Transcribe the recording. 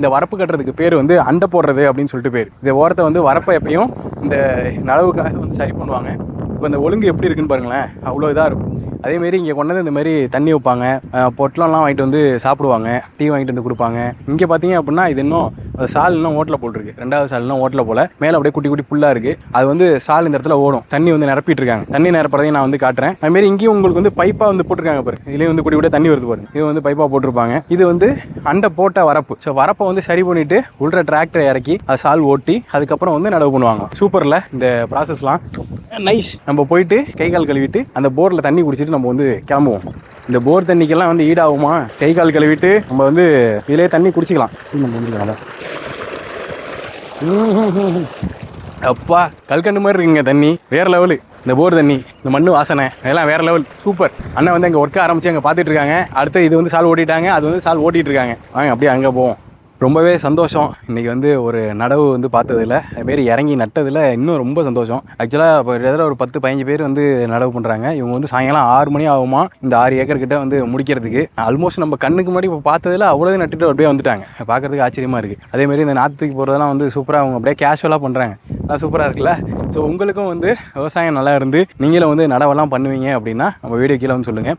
இந்த வரப்பு கட்டுறதுக்கு பேர் வந்து அண்டை போடுறது அப்படின்னு சொல்லிட்டு பேர். இந்த ஓரத்தை வந்து வரப்பை எப்பயும் இந்த நலவுக்காக வந்து சரி பண்ணுவாங்க. இப்போ இந்த ஒழுங்கு எப்படி இருக்குன்னு பாருங்களேன். அவ்வளோ இதாக இருக்கும். அதேமாரி இங்கே கொண்டாந்து இந்த மாதிரி தண்ணி வைப்பாங்க. பொட்டலம்லாம் வாங்கிட்டு வந்து சாப்பிடுவாங்க. டீ வாங்கிட்டு வந்து கொடுப்பாங்க. இங்கே பார்த்தீங்க அப்படின்னா இது இன்னும் அந்த சால் இன்னும் ஓட்டில் போட்டிருக்கு ரெண்டாவது சால் இன்னும் ஓட்டில் போல. மேலே அப்படியே குட்டி குட்டி புல்லாக இருக்குது அது வந்து சால் இந்த இடத்துல ஓடும். தண்ணி வந்து நிரப்பிட்டு இருக்காங்க. தண்ணி நிரப்புறதையும் நான் வந்து காட்டுறேன். அதுமாரி இங்கேயும் உங்களுக்கு வந்து பைப்பாக வந்து போட்டிருக்காங்க பாரு. இதுலேயும் வந்து குட்டி குட்டி தண்ணி வருது பாருங்க இது வந்து பைப்பாக போட்டிருப்பாங்க. இது வந்து அண்டை போட்ட வரப்பு. ஸோ வரப்பை வந்து சரி பண்ணிட்டு உள்ள டிராக்டர் இறக்கி அது சால் ஓட்டி அதுக்கப்புறம் வந்து நடவு பண்ணுவாங்க. சூப்பரில் இந்த ப்ராசஸ்லாம் நைஸ் நம்ம போயிட்டு கை கால் கழுவிட்டு அந்த போரில் தண்ணி குடிச்சிட்டு நம்ம வந்து கிளம்புவோம். இந்த போர் தண்ணிக்கெல்லாம் வந்து ஈடாகுமா? கை கால் கழுவிட்டு நம்ம வந்து இதிலே தண்ணி குடிச்சிக்கலாம். நம்ம ம்ஹும். அப்பா கல்கண்டு மாதிரி இருக்குங்க தண்ணி. வேற லெவலு இந்த போர் தண்ணி இந்த மண்ணு வாசனை அதெல்லாம் வேற லெவல் சூப்பர் அண்ணன் வந்து அங்கே ஒர்க்க ஆரம்பிச்சு அங்கே பார்த்துட்டு இருக்காங்க. அடுத்து இது வந்து சால் ஓட்டிட்டாங்க அது வந்து சால் ஓட்டிட்டு இருக்காங்க. வாங்க அப்படியே அங்கே போவோம். ரொம்பவே சந்தோஷம். இன்றைக்கி வந்து ஒரு நடவு வந்து பார்த்ததில் அதுமாரி இறங்கி நட்டதில் இன்னும் ரொம்ப சந்தோஷம். ஆக்சுவலாக இப்போ இதில் ஒரு பத்து பதினஞ்சு பேர் வந்து நடவு பண்ணுறாங்க இவங்க வந்து சாயங்காலம் ஆறு மணி ஆகுமா? இந்த ஆறு ஏக்கர் கிட்ட வந்து முடிக்கிறதுக்கு. ஆல்மோஸ்ட் நம்ம கண்ணுக்கு முன்னாடி இப்போ பார்த்ததில் அவ்வளோ நட்டுட்டு அப்படியே வந்துட்டாங்க. பார்க்கறதுக்கு ஆச்சரியமாக இருக்குது அதேமாரி இந்த நாற்று தூக்கி போகிறதெல்லாம் வந்து சூப்பராக அவங்க அப்படியே கேஷுவலாக பண்ணுறாங்க அதான் சூப்பராக இருக்குல்ல. ஸோ உங்களுக்கும் வந்து விவசாயம் நல்லா இருந்து நீங்களும் வந்து நடவெல்லாம் பண்ணுவீங்க அப்படின்னா நம்ம வீடியோ கீழே வந்து சொல்லுங்கள்